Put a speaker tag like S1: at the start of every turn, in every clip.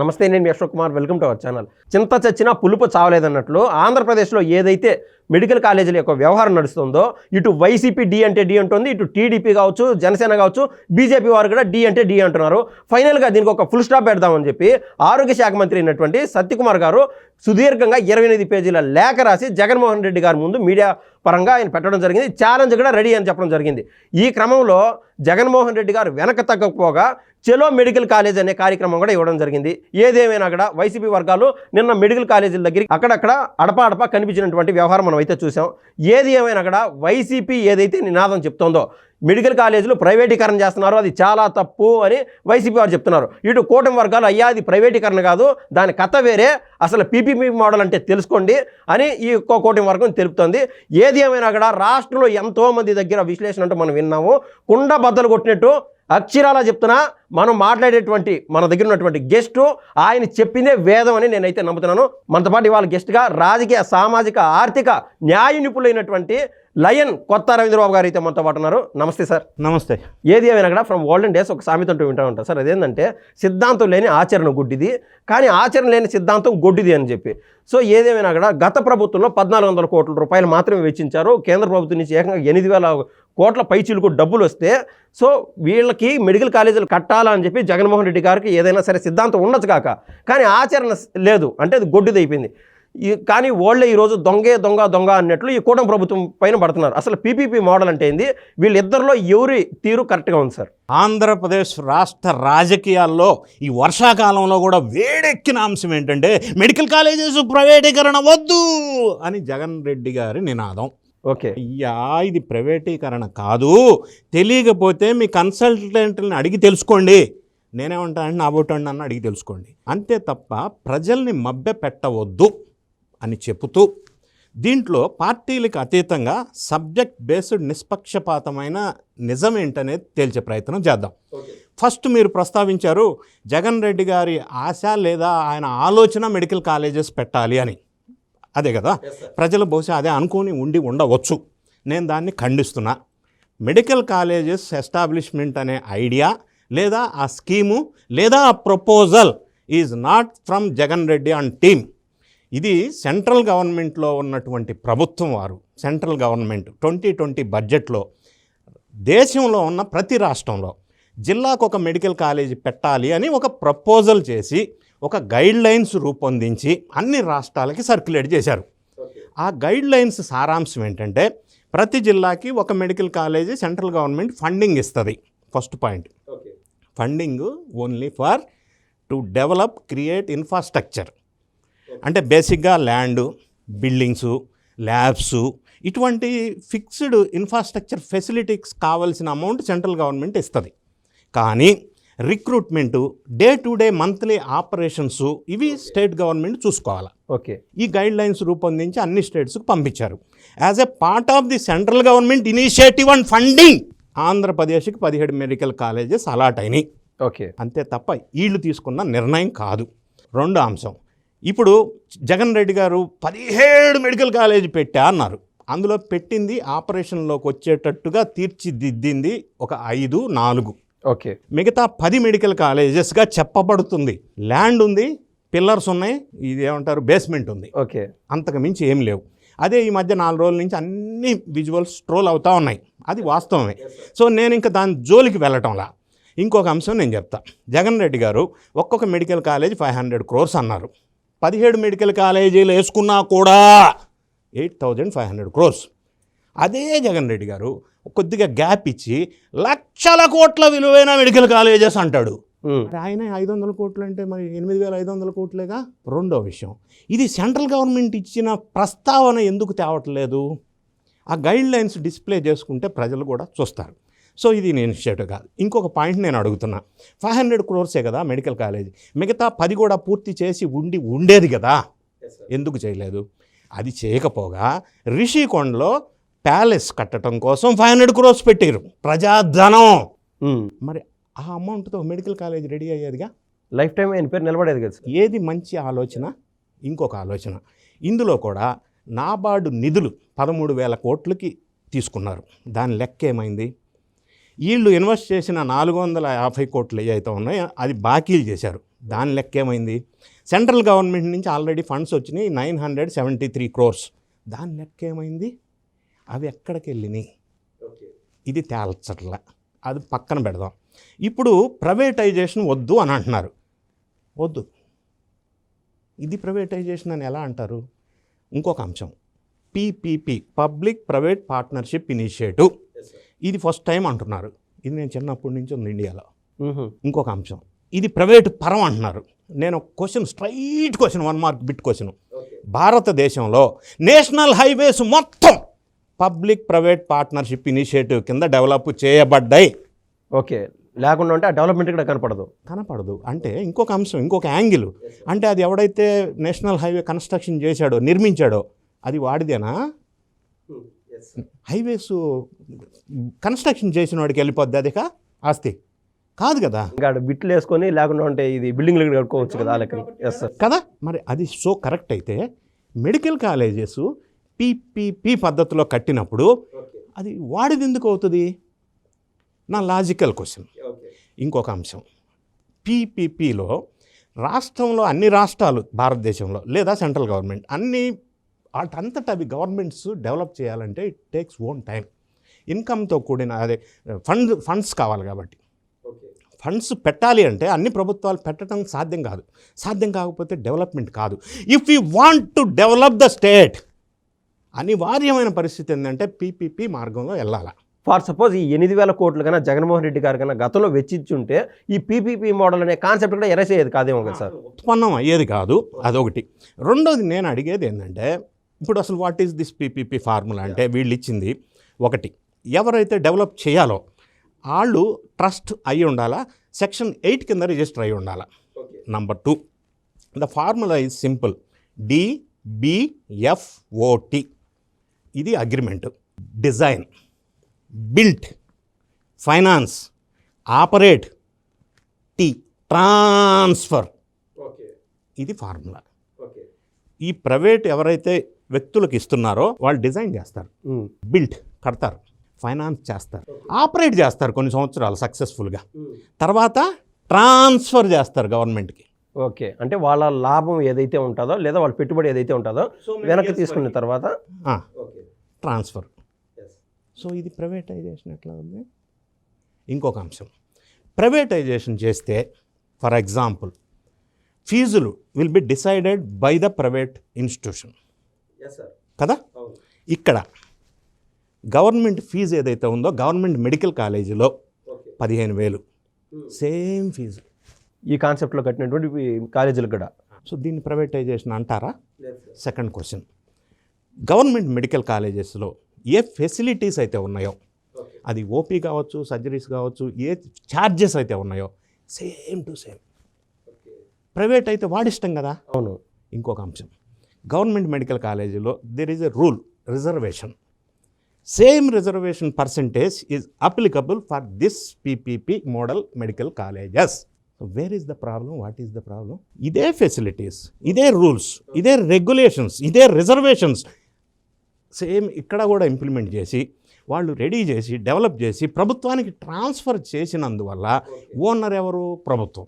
S1: నమస్తే నేను మీ Ashok Kumar. Welcome to our channel. చింత చచ్చినా పులుపు చావలేదన్నట్లు ఆంధ్రప్రదేశ్లో ఏదైతే మెడికల్ కాలేజీల యొక్క వ్యవహారం నడుస్తుందో ఇటు వైసీపీ డి అంటే డి అంటుంది ఇటు టీడీపీ కావచ్చు జనసేన కావచ్చు బీజేపీ వారు కూడా డి అంటే డి అంటున్నారు. ఫైనల్గా దీనికి ఒక ఫుల్ స్టాప్ పెడదామని చెప్పి ఆరోగ్య శాఖ మంత్రి అయినటువంటి సత్యకుమార్ గారు సుదీర్ఘంగా ఇరవై ఎనిమిది పేజీల లేఖ రాసి జగన్మోహన్ రెడ్డి గారి ముందు మీడియా పరంగా ఆయన పెట్టడం జరిగింది. ఛాలెంజ్ కూడా రెడీ అని చెప్పడం జరిగింది. ఈ క్రమంలో జగన్మోహన్ రెడ్డి గారు వెనక తగ్గకపోగా చెలో మెడికల్ కాలేజ్ అనే కార్యక్రమం కూడా ఇవ్వడం జరిగింది. ఏదేమైనా కూడా వైసీపీ వర్గాలు నిన్న మెడికల్ కాలేజీల దగ్గర అక్కడక్కడ అడపా అడపా కనిపించినటువంటి వ్యవహారం మనం అయితే చూసాం ఏది ఏమైనా కూడా వైసీపీ ఏదైతే నినాదం చెప్తోందో మెడికల్ కాలేజీలు ప్రైవేటీకరణ చేస్తున్నారు. అది చాలా తప్పు అని వైసీపీ వారు చెప్తున్నారు. ఇటు కూటమి వర్గాలు అయ్యా అది ప్రైవేటీకరణ కాదు. దాని కథ వేరే. అసలు పీపీపీ మోడల్ అంటే తెలుసుకోండి అని ఈ కూటమి వర్గం తెలుపుతోంది. ఏది ఏమైనా కూడా రాష్ట్రంలో ఎంతోమంది దగ్గర విశ్లేషణ అంటూ మనం విన్నాము. కుండ బద్దలు కొట్టినట్టు అక్షరాలా చెప్తున్నా. మనం మాట్లాడేటువంటి మన దగ్గర ఉన్నటువంటి గెస్ట్ ఆయన చెప్పిందే వేదం అని నేనైతే నమ్ముతున్నాను. మనతో పాటు ఇవాళ గెస్ట్గా రాజకీయ సామాజిక ఆర్థిక న్యాయ నిపుణులైనటువంటి లయన్ కొత్త రవీంద్రబాబు గారు అయితే మనతో పాటు ఉన్నారు. నమస్తే సార్.
S2: నమస్తే.
S1: ఏది ఏమైనా కూడా ఫ్రమ్ ఓల్డెన్ డేస్ ఒక సామెత అంటూ వింటూ ఉంటారు సార్. అదేంటంటే సిద్ధాంతం లేని ఆచరణ గుడ్డిది కానీ ఆచరణ లేని సిద్ధాంతం గొడ్డిది అని చెప్పి. సో ఏదేమైనా కూడా గత ప్రభుత్వంలో పద్నాలుగు వందల కోట్ల రూపాయలు మాత్రమే వెచ్చించారు. కేంద్ర ప్రభుత్వం నుంచి ఏకంగా ఎనిమిది వేల కోట్ల పైచీలకు డబ్బులు వస్తే సో వీళ్ళకి మెడికల్ కాలేజీలు కట్టాలా అని చెప్పి జగన్మోహన్ రెడ్డి గారికి ఏదైనా సరే సిద్ధాంతం ఉండొచ్చు కాక. కానీ ఆచరణ లేదు. అంటే అది గొడ్డిది అయిపోయింది కానీ వాళ్ళే ఈరోజు దొంగే దొంగ దొంగ అన్నట్లు ఈ కూటమి ప్రభుత్వం పైన పడుతున్నారు. అసలు పీపీపీ మోడల్ అంటే ఏంది? వీళ్ళిద్దరిలో ఎవరి తీరు కరెక్ట్గా ఉంది సార్?
S2: ఆంధ్రప్రదేశ్ రాష్ట్ర రాజకీయాల్లో ఈ వర్షాకాలంలో కూడా వేడెక్కిన అంశం ఏంటంటే మెడికల్ కాలేజెస్ ప్రైవేటీకరణ వద్దు అని జగన్ రెడ్డి గారి నినాదం.
S1: ఓకే.
S2: అయ్యా ఇది ప్రైవేటీకరణ కాదు. తెలియకపోతే మీ కన్సల్టెంట్ని అడిగి తెలుసుకోండి. నేనేమంటా అంటే నా బొట్టండి అన్న అడిగి తెలుసుకోండి. అంతే తప్ప ప్రజల్ని మభ్య పెట్టవద్దు అని చెబుతూ దీంట్లో పార్టీలకు అతీతంగా సబ్జెక్ట్ బేస్డ్ నిష్పక్షపాతమైన నిజం ఏంటనేది తేల్చే ప్రయత్నం చేద్దాం. ఫస్ట్ మీరు ప్రస్తావించారు జగన్ రెడ్డి గారి ఆశ లేదా ఆయన ఆలోచన మెడికల్ కాలేజెస్ పెట్టాలి అని. అదే కదా? ప్రజలు బహుశా అదే అనుకుని ఉండి ఉండవచ్చు. నేను దాన్ని ఖండిస్తున్నా. మెడికల్ కాలేజెస్ ఎస్టాబ్లిష్మెంట్ అనే ఐడియా లేదా ఆ స్కీము లేదా ఆ proposal is not from Jagan Reddy and team. ఇది సెంట్రల్ గవర్నమెంట్లో ఉన్నటువంటి ప్రభుత్వం వారు సెంట్రల్ గవర్నమెంట్ ట్వంటీ ట్వంటీ బడ్జెట్లో దేశంలో ఉన్న ప్రతి రాష్ట్రంలో జిల్లాకు ఒక మెడికల్ కాలేజీ పెట్టాలి అని ఒక ప్రపోజల్ చేసి ఒక గైడ్ లైన్స్ రూపొందించి అన్ని రాష్ట్రాలకి సర్క్యులేట్ చేశారు. ఆ గైడ్ లైన్స్ సారాంశం ఏంటంటే ప్రతి జిల్లాకి ఒక medical college central government funding ఇస్తుంది. First point. Funding only for to develop create infrastructure. అంటే బేసిక్గా ల్యాండ్ బిల్డింగ్స్ ల్యాబ్స్ ఇటువంటి ఫిక్స్డ్ ఇన్ఫ్రాస్ట్రక్చర్ ఫెసిలిటీస్ కావాల్సిన అమౌంట్ సెంట్రల్ గవర్నమెంట్ ఇస్తుంది. కానీ recruitment day to day monthly operations ఇవి స్టేట్ గవర్నమెంట్ చూసుకోవాలి.
S1: Okay.
S2: ఈ గైడ్ లైన్స్ రూపొందించి అన్ని స్టేట్స్కి పంపించారు. As a part of the central government initiative and funding ఆంధ్రప్రదేశ్కి పదిహేడు మెడికల్ కాలేజెస్ అలాట్ అయినాయి.
S1: ఓకే.
S2: అంతే తప్ప వీళ్ళు తీసుకున్న నిర్ణయం కాదు. రెండో అంశం. ఇప్పుడు జగన్ రెడ్డి గారు పదిహేడు మెడికల్ కాలేజ్ పెట్టా అన్నారు. అందులో పెట్టింది ఆపరేషన్లోకి వచ్చేటట్టుగా తీర్చిదిద్దింది ఒక ఐదు నాలుగు.
S1: ఓకే.
S2: మిగతా పది మెడికల్ కాలేజెస్గా చెప్పబడుతుంది. ల్యాండ్ ఉంది పిల్లర్స్ ఉన్నాయి ఇది ఏమంటారు బేస్మెంట్ ఉంది.
S1: ఓకే.
S2: అంతకు మించి ఏం లేవు. అదే ఈ మధ్య నాలుగు రోజుల నుంచి అన్ని విజువల్స్ స్ట్రోల్ అవుతూ ఉన్నాయి. అది వాస్తవమే. సో నేను ఇంకా దాని జోలికి వెళ్ళటంలా. ఇంకొక అంశం నేను చెప్తా. జగన్ రెడ్డి గారు ఒక్కొక్క medical college five hundred crores అన్నారు. పదిహేడు మెడికల్ కాలేజీలు వేసుకున్నా కూడా eight thousand five hundred crores. అదే జగన్ రెడ్డి గారు కొద్దిగా గ్యాప్ ఇచ్చి లక్షల కోట్ల విలువైన మెడికల్ కాలేజెస్ అంటాడు. ఆయన ఐదు వందల కోట్లు అంటే మరి ఎనిమిది వేల ఐదు వందల కోట్లేగా? రెండో విషయం. ఇది సెంట్రల్ గవర్నమెంట్ ఇచ్చిన ప్రస్తావన ఎందుకు తేవట్లేదు? ఆ గైడ్ లైన్స్ డిస్ప్లే చేసుకుంటే ప్రజలు కూడా చూస్తారు. సో ఇది నేను ఇనిషియేటివ్ కాదు. ఇంకొక పాయింట్ నేను అడుగుతున్నా. ఫైవ్ హండ్రెడ్ క్రోర్సే కదా మెడికల్ కాలేజ్. మిగతా పది కూడా పూర్తి చేసి ఉండి ఉండేది కదా. ఎందుకు చేయలేదు? అది చేయకపోగా రిషికొండలో ప్యాలెస్ కట్టడం కోసం ఫైవ్ హండ్రెడ్ క్రోర్స్ పెట్టారు ప్రజాధనం. మరి ఆ అమౌంట్తో మెడికల్ కాలేజ్ రెడీ అయ్యేదిగా?
S1: లైఫ్ టైం ఆయన పేరు నిలబడేది కదా
S2: ఏది మంచి ఆలోచన? ఇంకొక ఆలోచన. ఇందులో కూడా నాబార్డు నిధులు పదమూడు వేల కోట్లకి తీసుకున్నారు. దాని లెక్క ఏమైంది? వీళ్ళు ఇన్వెస్ట్ చేసిన నాలుగు వందల యాభై కోట్లు ఏవైతే ఉన్నాయో అది బాకీలు చేశారు. దాని లెక్క ఏమైంది? సెంట్రల్ గవర్నమెంట్ నుంచి ఆల్రెడీ ఫండ్స్ వచ్చినాయి nine hundred seventy three crores. దాని లెక్క ఏమైంది? అవి ఎక్కడికి వెళ్ళినాయి? ఇది తేల్చట్ల. అది పక్కన పెడదాం. ఇప్పుడు ప్రైవేటైజేషన్ వద్దు అని అంటున్నారు. వద్దు. ఇది ప్రైవేటైజేషన్ అని ఎలా అంటారు? ఇంకొక అంశం. PPP public private partnership initiative. ఇది ఫస్ట్ టైం అంటున్నారు. ఇది నేను చిన్నప్పటి నుంచి ఉంది ఇండియాలో. ఇంకొక అంశం. ఇది ప్రైవేట్ పరం అంటున్నారు. నేను question straight question one mark bit question. భారతదేశంలో నేషనల్ హైవేస్ మొత్తం పబ్లిక్ ప్రైవేట్ పార్ట్నర్షిప్ ఇనిషియేటివ్ కింద డెవలప్ చేయబడ్డాయి.
S1: ఓకే. లేకుండా ఉంటే ఆ డెవలప్మెంట్ కూడా కనపడదు.
S2: కనపడదు. అంటే ఇంకొక అంశం ఇంకొక యాంగిల్. అంటే అది ఎవడైతే నేషనల్ హైవే కన్స్ట్రక్షన్ చేశాడో నిర్మించాడో అది వాడిదేనా? హైవేస్. కన్స్ట్రక్షన్ చేసిన వాడికి వెళ్ళిపోద్ది అదిక ఆస్తి. కాదు కదా.
S1: ఇంకా బిట్లు వేసుకొని లేకుండా ఉంటే ఇది బిల్డింగ్లు కట్టుకోవచ్చు కదా వాళ్ళకి. ఎస్ సార్
S2: కదా? మరి అది సో కరెక్ట్ అయితే మెడికల్ కాలేజెస్ పీపీపీ పద్ధతిలో కట్టినప్పుడు అది వాడిది ఎందుకు అవుతుంది? నా లాజికల్ క్వశ్చన్. ఇంకొక అంశం. పీపీపీలో రాష్ట్రంలో అన్ని రాష్ట్రాలు భారతదేశంలో లేదా సెంట్రల్ గవర్నమెంట్ అన్ని వాటంతట అవి గవర్నమెంట్స్ డెవలప్ చేయాలంటే ఇట్ టేక్స్ ఓన్ టైం ఇన్కమ్తో కూడిన అదే ఫండ్ ఫండ్స్ కావాలి కాబట్టి. ఫండ్స్ పెట్టాలి అంటే అన్ని ప్రభుత్వాలు పెట్టడం సాధ్యం కాదు. సాధ్యం కాకపోతే డెవలప్మెంట్ కాదు. If you want to develop the state అనివార్యమైన పరిస్థితి ఏంటంటే పీపీపీ మార్గంలో వెళ్ళాలి.
S1: ఫర్ సపోజ్ ఈ ఎనిమిది వేల కోట్లు కన్నా జగన్మోహన్ రెడ్డి గారు కన్నా గతంలో వెచ్చించుంటే ఈ పీపీపీ మోడల్ అనే కాన్సెప్ట్ కూడా ఎరేస్ అయ్యేది కాదేమో కదా సార్?
S2: ఉత్పన్నం అయ్యేది కాదు అదొకటి. రెండోది నేను అడిగేది ఏంటంటే ఇప్పుడు అసలు what is this PPP formula అంటే వీళ్ళు ఇచ్చింది ఒకటి. ఎవరైతే డెవలప్ చేయాలో వాళ్ళు ట్రస్ట్ అయి ఉండాలా సెక్షన్ ఎయిట్ కింద రిజిస్టర్ అయి ఉండాలా? Number two the formula is simple DBFOT ఇది agreement design built finance operate T transfer ఇది ఫార్ములా ఈ ప్రైవేట్ ఎవరైతే వ్యక్తులకు ఇస్తున్నారో వాళ్ళు డిజైన్ చేస్తారు. బిల్ట్ కడతారు. ఫైనాన్స్ చేస్తారు. ఆపరేట్ చేస్తారు కొన్ని సంవత్సరాలు సక్సెస్ఫుల్గా. తర్వాత ట్రాన్స్ఫర్ చేస్తారు గవర్నమెంట్కి.
S1: ఓకే. అంటే వాళ్ళ లాభం ఏదైతే ఉంటుందో లేదా వాళ్ళ పెట్టుబడి ఏదైతే ఉంటుందో వెనక్కి తీసుకున్న తర్వాత
S2: ట్రాన్స్ఫర్. సో ఇది ప్రైవేటైజేషన్ ఎట్లా ఉంది? ఇంకొక అంశం. ప్రైవేటైజేషన్ చేస్తే ఫర్ ఎగ్జాంపుల్ ఫీజులు will be decided by the private institution. కదా? ఇక్కడ గవర్నమెంట్ ఫీజు ఏదైతే ఉందో గవర్నమెంట్ మెడికల్ కాలేజీలో పదిహేను వేలు. Same fee.
S1: ఈ కాన్సెప్ట్లో కట్టినటువంటి ఈ కాలేజీలకు కూడా.
S2: సో దీన్ని ప్రైవేటైజేషన్ అంటారా? Second question. గవర్నమెంట్ మెడికల్ కాలేజెస్లో ఏ ఫెసిలిటీస్ అయితే ఉన్నాయో అది ఓపీ కావచ్చు సర్జరీస్ కావచ్చు ఏ ఛార్జెస్ అయితే ఉన్నాయో సేమ్ టు సేమ్. ప్రైవేట్ అయితే వాడిష్టం కదా?
S1: అవును.
S2: ఇంకొక అంశం. గవర్నమెంట్ మెడికల్ కాలేజీలో there is a rule reservation same reservation percentage is applicable for this PPP model medical colleges where is the problem what is the problem ఇదే facilities ఇదే rules ఇదే regulations ఇదే రిజర్వేషన్స్ సేమ్ ఇక్కడ కూడా implement చేసి వాళ్ళు ready చేసి develop చేసి ప్రభుత్వానికి ట్రాన్స్ఫర్ చేసినందువల్ల ఓనర్ ఎవరు? ప్రభుత్వం.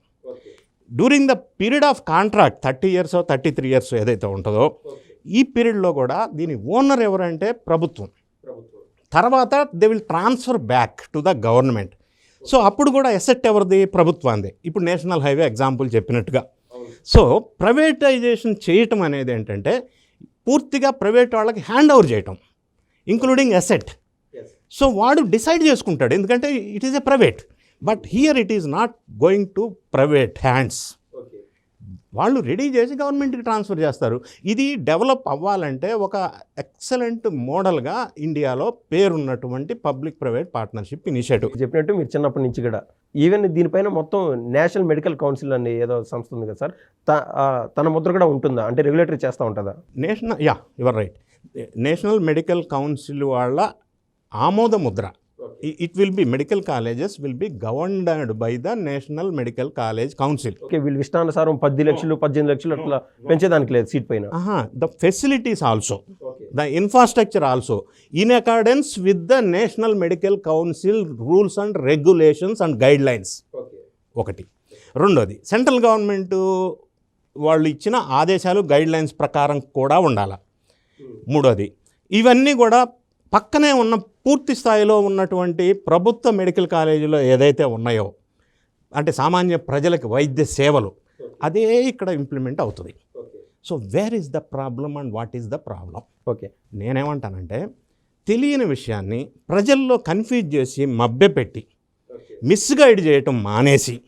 S2: During the period of contract thirty years thirty three years ఏదైతే ఉంటుందో ఈ పీరియడ్లో కూడా దీని ఓనర్ ఎవరంటే ప్రభుత్వం. తర్వాత they will transfer back to the government so అప్పుడు కూడా ఎసెట్ ఎవరిది? ప్రభుత్వాంది ఇప్పుడు నేషనల్ హైవే ఎగ్జాంపుల్ చెప్పినట్టుగా. సో ప్రైవేటైజేషన్ చేయటం అనేది ఏంటంటే పూర్తిగా ప్రైవేట్ వాళ్ళకి హ్యాండ్ ఓవర్ చేయటం ఇంక్లూడింగ్ ఎసెట్ సో వాడు డిసైడ్ చేసుకుంటాడు. ఎందుకంటే it is a private but here it is not going to private hands వాళ్ళు రెడీ చేసి గవర్నమెంట్కి ట్రాన్స్ఫర్ చేస్తారు. ఇది డెవలప్ అవ్వాలంటే ఒక ఎక్సలెంట్ మోడల్గా ఇండియాలో పేరున్నటువంటి పబ్లిక్ ప్రైవేట్ పార్ట్నర్షిప్ ఇనిషియేటివ్
S1: చెప్పినట్టు మీరు చిన్నప్పటి నుంచి కూడా. ఈవెన్ దీనిపైన మొత్తం నేషనల్ మెడికల్ కౌన్సిల్ అని ఏదో సంస్థ ఉంది కదా సార్? తన ముద్ర కూడా ఉంటుందా? అంటే రెగ్యులేటరీ చేస్తూ ఉంటుందా?
S2: National ya your right national medical council వాళ్ళ ఆమోద Mudra. It will be medical colleges will be governed by the national medical college council
S1: okay వీళ్ళు ఇష్టానుసారం పది లక్షలు పద్దెనిమిది లక్షలు అట్లా పెంచేదానికి లేదు సీట్ పైన.
S2: The facilities also the infrastructure also in accordance with the national medical council rules and regulations and guidelines ఒకటి. రెండోది సెంట్రల్ గవర్నమెంట్ వాళ్ళు ఇచ్చిన ఆదేశాలు గైడ్ లైన్స్ ప్రకారం కూడా ఉండాలి. మూడోది ఇవన్నీ కూడా పక్కనే ఉన్న పూర్తి స్థాయిలో ఉన్నటువంటి ప్రభుత్వ మెడికల్ కాలేజీలో ఏదైతే ఉన్నాయో అంటే సామాన్య ప్రజలకు వైద్య సేవలు అదే ఇక్కడ ఇంప్లిమెంట్ అవుతుంది. So where is the problem and what is the problem
S1: okay.
S2: నేనేమంటానంటే తెలియని విషయాన్ని ప్రజల్లో కన్ఫ్యూజ్ చేసి మభ్యపెట్టి మిస్గైడ్ చేయటం మానేసి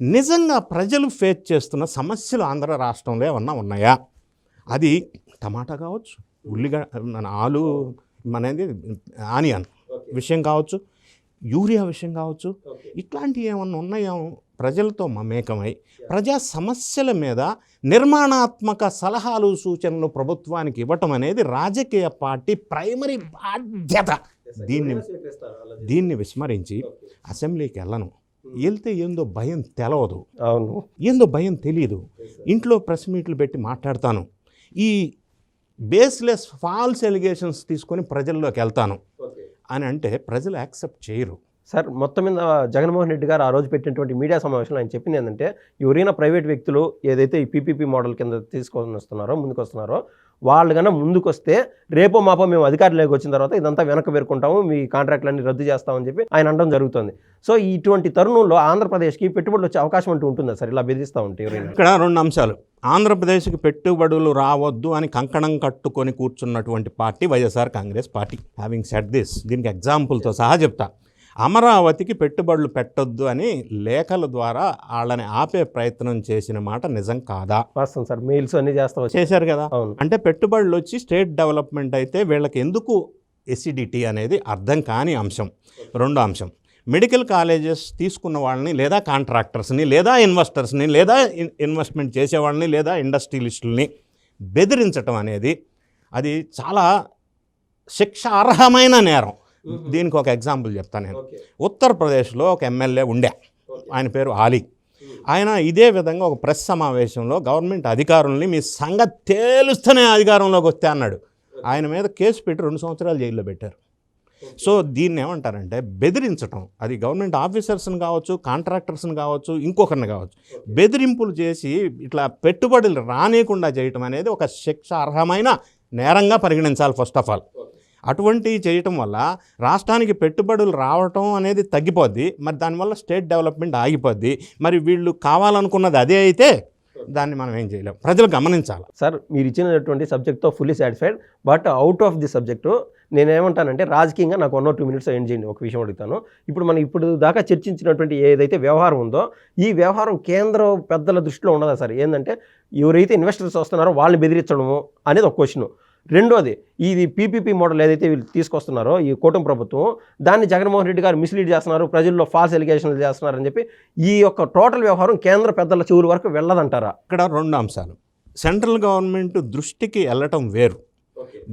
S2: నిజంగా ప్రజలు ఫేస్ చేస్తున్న సమస్యలు ఆంధ్ర రాష్ట్రంలో ఏమన్నా ఉన్నాయా? అది టమాటా కావచ్చు ఉల్లిగ మన ఆలు అనేది ఆనియన్ విషయం కావచ్చు యూరియా విషయం కావచ్చు ఇట్లాంటివి ఏమన్నా ఉన్నాయో? ప్రజలతో మమేకమై ప్రజా సమస్యల మీద నిర్మాణాత్మక సలహాలు సూచనలు ప్రభుత్వానికి ఇవ్వటం అనేది రాజకీయ పార్టీ ప్రైమరీ బాధ్యత. దీన్ని దీన్ని విస్మరించి అసెంబ్లీకి వెళ్ళను. వెళ్తే ఏందో భయం తెలవదు.
S1: అవును.
S2: ఏందో భయం తెలియదు ఇంట్లో ప్రెస్ మీట్లు పెట్టి మాట్లాడతాను. ఈ బేస్లెస్ ఫాల్స్ ఎలిగేషన్స్ తీసుకొని ప్రజల్లోకి వెళ్తాను. అని అంటే ప్రజలు యాక్సెప్ట్ చేయరు.
S1: సార్ మొత్తం మీద జగన్మోహన్ రెడ్డి గారు ఆ రోజు పెట్టినటువంటి మీడియా సమావేశంలో ఆయన చెప్పింది ఏంటంటే ఎవరైనా ప్రైవేట్ వ్యక్తులు ఏదైతే ఈ పీపీపీ మోడల్ కింద తీసుకొని వస్తున్నారో ముందుకు వస్తున్నారో వాళ్ళు కన్నా ముందుకు వస్తే రేపో మాపో మేము అధికారులకు వచ్చిన తర్వాత ఇదంతా వెనక పేర్కొంటాము మీ కాంట్రాక్ట్లన్నీ రద్దు చేస్తామని చెప్పి ఆయన అనడం జరుగుతుంది. సో ఇటువంటి తరుణంలో ఆంధ్రప్రదేశ్కి పెట్టుబడులు వచ్చే అవకాశం అంటూ ఉంటుందా సార్? ఇలా బెదిరిస్తూ ఉంటే ఎవరైనా?
S2: ఇక్కడ రెండు అంశాలు. ఆంధ్రప్రదేశ్కి పెట్టుబడులు రావద్దు అని కంకణం కట్టుకొని కూర్చున్నటువంటి party YSR Congress party. Having set this దీనికి ఎగ్జాంపుల్తో సహా చెప్తా. అమరావతికి పెట్టుబడులు పెట్టొద్దు అని లేఖల ద్వారా వాళ్ళని ఆపే ప్రయత్నం చేసిన మాట నిజం కాదా?
S1: వాస్తవం సార్. మెయిల్స్ అన్ని చేస్తా
S2: చేశారు కదా? అంటే పెట్టుబడులు వచ్చి స్టేట్ డెవలప్మెంట్ అయితే వీళ్ళకి ఎందుకు ఎసిడిటీ అనేది అర్థం కాని అంశం. రెండో అంశం. మెడికల్ కాలేజెస్ తీసుకున్న వాళ్ళని లేదా కాంట్రాక్టర్స్ని లేదా ఇన్వెస్టర్స్ని లేదా ఇన్- ఇన్వెస్ట్మెంట్ చేసే వాళ్ళని లేదా ఇండస్ట్రియలిస్టుల్ని బెదిరించటం అనేది అది చాలా శిక్ష అర్హమైన నేరం. దీనికి ఒక ఎగ్జాంపుల్ చెప్తాను నేను. ఉత్తరప్రదేశ్లో ఒక ఎమ్మెల్యే ఉండే. ఆయన పేరు ఆలీ. ఆయన ఇదే విధంగా ఒక ప్రెస్ సమావేశంలో గవర్నమెంట్ అధికారుల్ని మీ సంగతి తేలుస్తూనే అధికారంలోకి వస్తే అన్నాడు. ఆయన మీద కేసు పెట్టి రెండు సంవత్సరాలు జైల్లో పెట్టారు. సో దీన్ని ఏమంటారంటే బెదిరించటం. అది గవర్నమెంట్ ఆఫీసర్స్ని కావచ్చు కాంట్రాక్టర్స్ని కావచ్చు ఇంకొకరిని కావచ్చు. బెదిరింపులు చేసి ఇట్లా పెట్టుబడులు రానియకుండా చేయటం అనేది ఒక శిక్ష అర్హమైన నేరంగా పరిగణించాలి ఫస్ట్ ఆఫ్ ఆల్. అటువంటివి చేయటం వల్ల రాష్ట్రానికి పెట్టుబడులు రావటం అనేది తగ్గిపోద్ది. మరి దానివల్ల స్టేట్ డెవలప్మెంట్ ఆగిపోద్ది. మరి వీళ్ళు కావాలనుకున్నది అదే అయితే దాన్ని మనం ఏం చేయలేం. ప్రజలు గమనించాలి.
S1: సార్ మీరు ఇచ్చినటువంటి సబ్జెక్ట్తో fully satisfied. But out of the subject నేనేమంటానంటే రాజకీయంగా నాకు one or two minutes end చేయండి. ఒక విషయం అడుగుతాను. ఇప్పుడు మనం ఇప్పుడు దాకా చర్చించినటువంటి ఏదైతే వ్యవహారం ఉందో ఈ వ్యవహారం కేంద్ర పెద్దల దృష్టిలో ఉండదా సార్? ఏంటంటే ఎవరైతే ఇన్వెస్టర్స్ వస్తున్నారో వాళ్ళని బెదిరించడము అనేది ఒక క్వశ్చన్. రెండోది ఇది పీపీపీ మోడల్ ఏదైతే వీళ్ళు తీసుకొస్తున్నారో ఈ కూటమి ప్రభుత్వం దాన్ని జగన్మోహన్ రెడ్డి గారు మిస్లీడ్ చేస్తున్నారు ప్రజల్లో ఫాల్స్ ఎలిగేషన్లు చేస్తున్నారని చెప్పి ఈ యొక్క టోటల్ వ్యవహారం కేంద్ర పెద్దల చెవుల వరకు వెళ్ళదంటారా?
S2: ఇక్కడ రెండు అంశాలు. సెంట్రల్ గవర్నమెంట్ దృష్టికి వెళ్ళటం వేరు.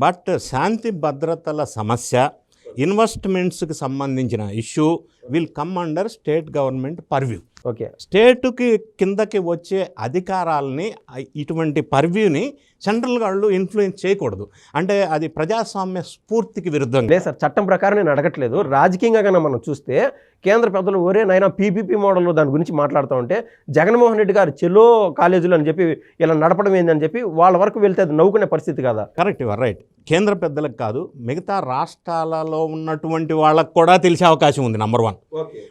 S2: బట్ శాంతి భద్రతల సమస్య ఇన్వెస్ట్మెంట్స్కి సంబంధించిన issue will come under state government purview.
S1: Okay.
S2: స్టేటుకి కిందకి వచ్చే అధికారాలని ఇటువంటి పర్వ్యూని సెంట్రల్ వాళ్ళు ఇన్ఫ్లుయెన్స్ చేయకూడదు. అంటే అది ప్రజాస్వామ్య స్ఫూర్తికి విరుద్ధంగా.
S1: లేదు సార్ చట్టం ప్రకారం నేను అడగట్లేదు. రాజకీయంగా కన్నా మనం చూస్తే కేంద్ర పెద్దలు ఒరే నైనా పీపీపీ మోడల్లో దాని గురించి మాట్లాడుతూ ఉంటే జగన్మోహన్ రెడ్డి గారు చెలో కాలేజీలు అని చెప్పి ఇలా నడపడం ఏందని చెప్పి వాళ్ళ వరకు వెళ్తే అది నవ్వుకునే పరిస్థితి కదా?
S2: కరెక్ట్ యువర్ రైట్ కేంద్ర పెద్దలకు కాదు మిగతా రాష్ట్రాలలో ఉన్నటువంటి వాళ్ళకు కూడా తెలిసే అవకాశం ఉంది నంబర్ వన్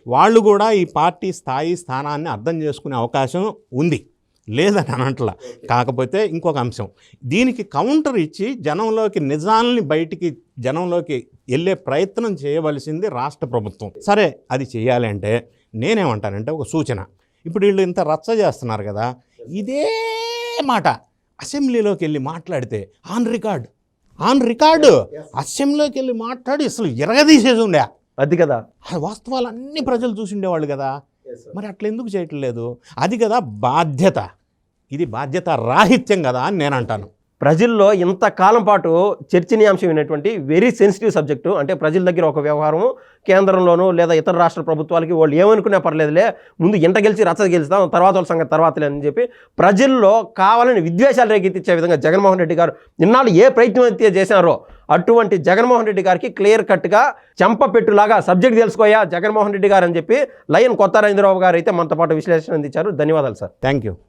S2: వాళ్ళు కూడా ఈ పార్టీ స్థాయి స్థానాన్ని అర్థం చేసుకునే అవకాశం ఉంది. లేదని అనట్లా కాకపోతే ఇంకొక అంశం. దీనికి కౌంటర్ ఇచ్చి జనంలోకి నిజాల్ని బయటికి జనంలోకి వెళ్ళే ప్రయత్నం చేయవలసింది రాష్ట్ర ప్రభుత్వం. సరే అది చేయాలి అంటే నేనేమంటానంటే ఒక సూచన. ఇప్పుడు వీళ్ళు ఇంత రచ్చ చేస్తున్నారు కదా ఇదే మాట. అసెంబ్లీలోకి వెళ్ళి మాట్లాడితే ఆన్ రికార్డ్. On record. అసెంబ్లీలోకి వెళ్ళి మాట్లాడి అసలు ఎరగదీసేది ఉండే.
S1: అది కదా.
S2: వాస్తవాలు అన్ని ప్రజలు చూసిండేవాళ్ళు కదా. మరి అట్లా ఎందుకు చేయట్లేదు? అది కదా బాధ్యత. ఇది బాధ్యత రాహిత్యం కదా అని నేను అంటాను.
S1: ప్రజల్లో ఇంతకాలం పాటు చర్చనీయాంశమైనటువంటి వెరీ సెన్సిటివ్ సబ్జెక్టు అంటే ప్రజల దగ్గర ఒక వ్యవహారము కేంద్రంలోనూ లేదా ఇతర రాష్ట్ర ప్రభుత్వాలకి వాళ్ళు ఏమనుకున్నా పర్లేదులే ముందు ఇంట గెలిచి రచ్చ గెలుస్తాం తర్వాత వాళ్ళ సంగతి తర్వాతలే అని చెప్పి ప్రజల్లో కావాలని విద్వేషాలు రేకెత్తించే విధంగా జగన్మోహన్ రెడ్డి గారు నిన్నాళ్ళు ఏ ప్రయత్నం అయితే చేశారో అటువంటి జగన్మోహన్ రెడ్డి గారికి క్లియర్ కట్గా చెంపపెట్టులాగా సబ్జెక్ట్ తెలుసుకోయా జగన్మోహన్ రెడ్డి గారు అని చెప్పి లయన్ కొత్త రవీంద్రబాబు గారు అయితే మనతో పాటు విశ్లేషణ అందించారు. ధన్యవాదాలు సార్.
S2: Thank you